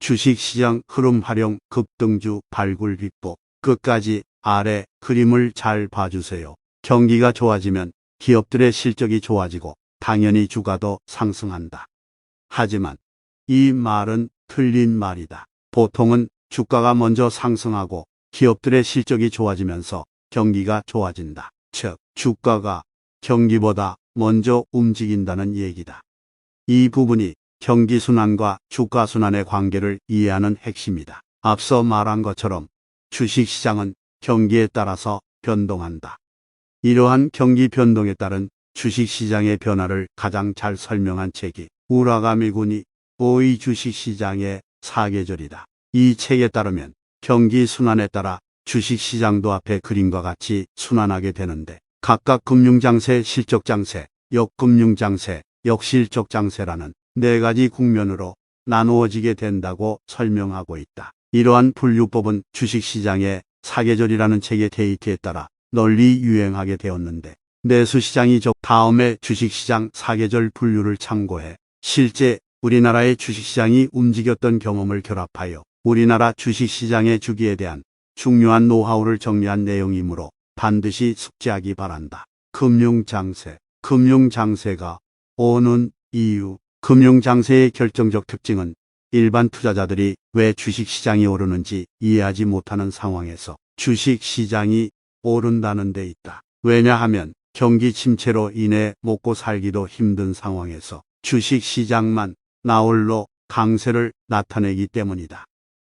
주식시장 흐름 활용 급등주 발굴 비법 끝까지 아래 그림을 잘 봐주세요. 경기가 좋아지면 기업들의 실적이 좋아지고 당연히 주가도 상승한다. 하지만 이 말은 틀린 말이다. 보통은 주가가 먼저 상승하고 기업들의 실적이 좋아지면서 경기가 좋아진다. 즉, 주가가 경기보다 먼저 움직인다는 얘기다. 이 부분이 경기 순환과 주가 순환의 관계를 이해하는 핵심이다. 앞서 말한 것처럼 주식 시장은 경기에 따라서 변동한다. 이러한 경기 변동에 따른 주식 시장의 변화를 가장 잘 설명한 책이 우라가미군이 오이 주식 시장의 사계절이다. 이 책에 따르면 경기 순환에 따라 주식 시장도 앞에 그림과 같이 순환하게 되는데 각각 금융장세, 실적장세, 역금융장세, 역실적장세라는 네 가지 국면으로 나누어지게 된다고 설명하고 있다. 이러한 분류법은 주식시장의 사계절이라는 책의 데이트에 따라 널리 유행하게 되었는데 내수시장이 적 다음에 주식시장 사계절 분류를 참고해 실제 우리나라의 주식시장이 움직였던 경험을 결합하여 우리나라 주식시장의 주기에 대한 중요한 노하우를 정리한 내용이므로 반드시 숙지하기 바란다. 금융장세 금융장세가 오는 이유 금융장세의 결정적 특징은 일반 투자자들이 왜 주식시장이 오르는지 이해하지 못하는 상황에서 주식시장이 오른다는 데 있다. 왜냐하면 경기 침체로 인해 먹고 살기도 힘든 상황에서 주식시장만 나홀로 강세를 나타내기 때문이다.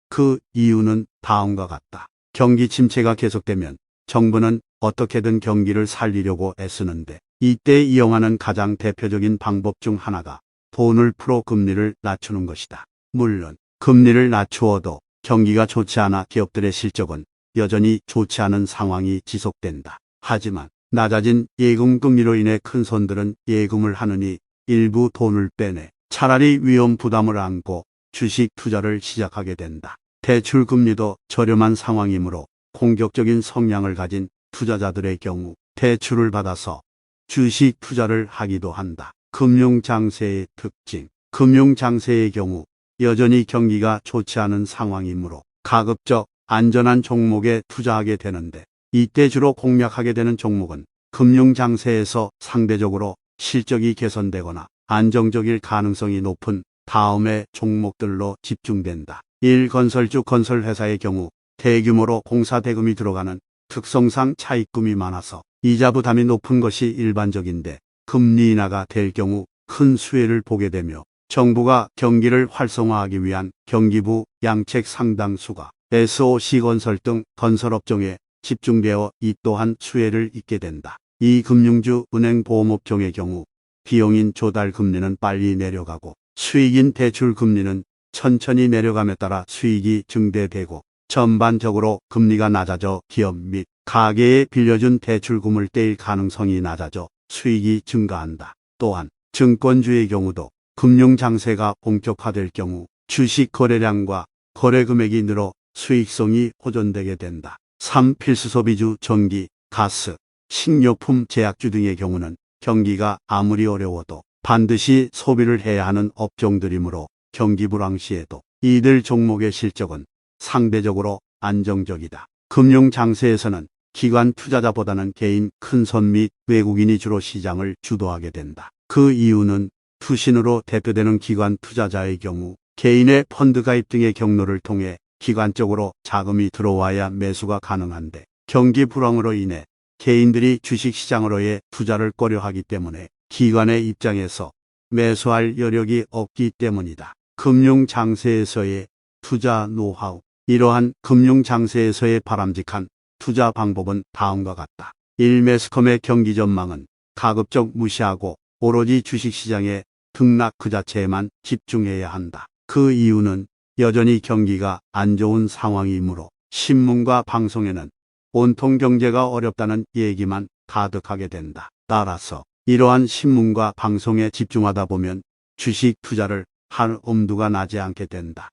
그 이유는 다음과 같다. 경기 침체가 계속되면 정부는 어떻게든 경기를 살리려고 애쓰는데 이때 이용하는 가장 대표적인 방법 중 하나가 돈을 풀어 금리를 낮추는 것이다. 물론 금리를 낮추어도 경기가 좋지 않아 기업들의 실적은 여전히 좋지 않은 상황이 지속된다. 하지만 낮아진 예금 금리로 인해 큰 손들은 예금을 하느니 일부 돈을 빼내 차라리 위험 부담을 안고 주식 투자를 시작하게 된다. 대출 금리도 저렴한 상황이므로 공격적인 성향을 가진 투자자들의 경우 대출을 받아서 주식 투자를 하기도 한다. 금융장세의 특징. 금융장세의 경우 여전히 경기가 좋지 않은 상황이므로 가급적 안전한 종목에 투자하게 되는데 이때 주로 공략하게 되는 종목은 금융장세에서 상대적으로 실적이 개선되거나 안정적일 가능성이 높은 다음의 종목들로 집중된다. 1. 건설주 건설회사의 경우 대규모로 공사 대금이 들어가는 특성상 차입금이 많아서 이자 부담이 높은 것이 일반적인데 금리 인하가 될 경우 큰 수혜를 보게 되며 정부가 경기를 활성화하기 위한 경기부 양책 상당수가 SOC 건설 등 건설업종에 집중되어 이 또한 수혜를 입게 된다. 이 금융주 은행 보험업종의 경우 비용인 조달 금리는 빨리 내려가고 수익인 대출 금리는 천천히 내려감에 따라 수익이 증대되고 전반적으로 금리가 낮아져 기업 및 가계에 빌려준 대출금을 떼일 가능성이 낮아져 수익이 증가한다. 또한 증권주의 경우도 금융 장세가 본격화될 경우 주식 거래량과 거래 금액이 늘어 수익성이 호전되게 된다. 3. 필수 소비주 전기, 가스, 식료품, 제약주 등의 경우는 경기가 아무리 어려워도 반드시 소비를 해야 하는 업종들이므로 경기 불황 시에도 이들 종목의 실적은 상대적으로 안정적이다. 금융 장세에서는 기관 투자자보다는 개인 큰손 및 외국인이 주로 시장을 주도하게 된다. 그 이유는 투신으로 대표되는 기관 투자자의 경우 개인의 펀드 가입 등의 경로를 통해 기관적으로 자금이 들어와야 매수가 가능한데 경기 불황으로 인해 개인들이 주식시장으로의 투자를 꺼려하기 때문에 기관의 입장에서 매수할 여력이 없기 때문이다. 금융장세에서의 투자 노하우 이러한 금융장세에서의 바람직한 투자 방법은 다음과 같다. 1. 매스컴의 경기 전망은 가급적 무시하고 오로지 주식시장의 등락 그 자체에만 집중해야 한다. 그 이유는 여전히 경기가 안 좋은 상황이므로 신문과 방송에는 온통 경제가 어렵다는 얘기만 가득하게 된다. 따라서 이러한 신문과 방송에 집중하다 보면 주식 투자를 할 엄두가 나지 않게 된다.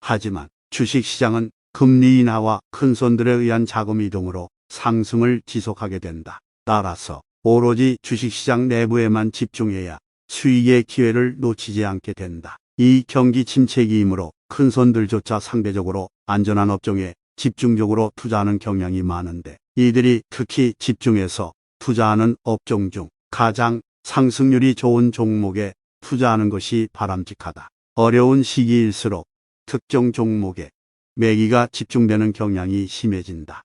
하지만 주식시장은 금리 인하와 큰손들에 의한 자금 이동으로 상승을 지속하게 된다. 따라서 오로지 주식시장 내부에만 집중해야 수익의 기회를 놓치지 않게 된다. 이 경기 침체기이므로 큰 손들조차 상대적으로 안전한 업종에 집중적으로 투자하는 경향이 많은데 이들이 특히 집중해서 투자하는 업종 중 가장 상승률이 좋은 종목에 투자하는 것이 바람직하다. 어려운 시기일수록 특정 종목에 매기가 집중되는 경향이 심해진다.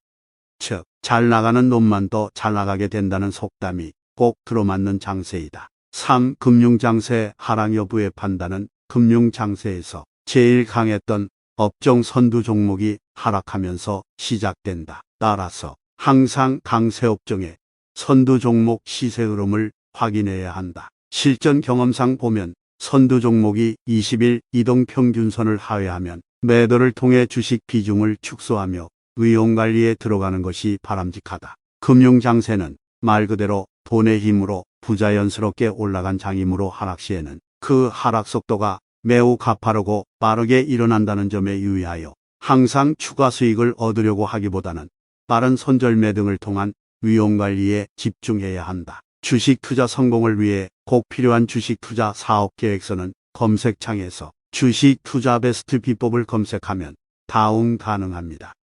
즉, 잘 나가는 놈만 더 잘 나가게 된다는 속담이 꼭 들어맞는 장세이다. 3. 금융장세 하락 여부의 판단은 금융장세에서 제일 강했던 업종 선두 종목이 하락하면서 시작된다. 따라서 항상 강세 업종의 선두 종목 시세 흐름을 확인해야 한다. 실전 경험상 보면 선두 종목이 20일 이동 평균선을 하회하면 매도를 통해 주식 비중을 축소하며 위험 관리에 들어가는 것이 바람직하다. 금융 장세는 말 그대로 돈의 힘으로 부자연스럽게 올라간 장이므로 하락 시에는 그 하락 속도가 매우 가파르고 빠르게 일어난다는 점에 유의하여 항상 추가 수익을 얻으려고 하기보다는 빠른 손절매 등을 통한 위험 관리에 집중해야 한다. 주식 투자 성공을 위해 꼭 필요한 주식 투자 사업 계획서는 검색창에서 주식 투자 베스트 비법을 검색하면 다운 가능합니다.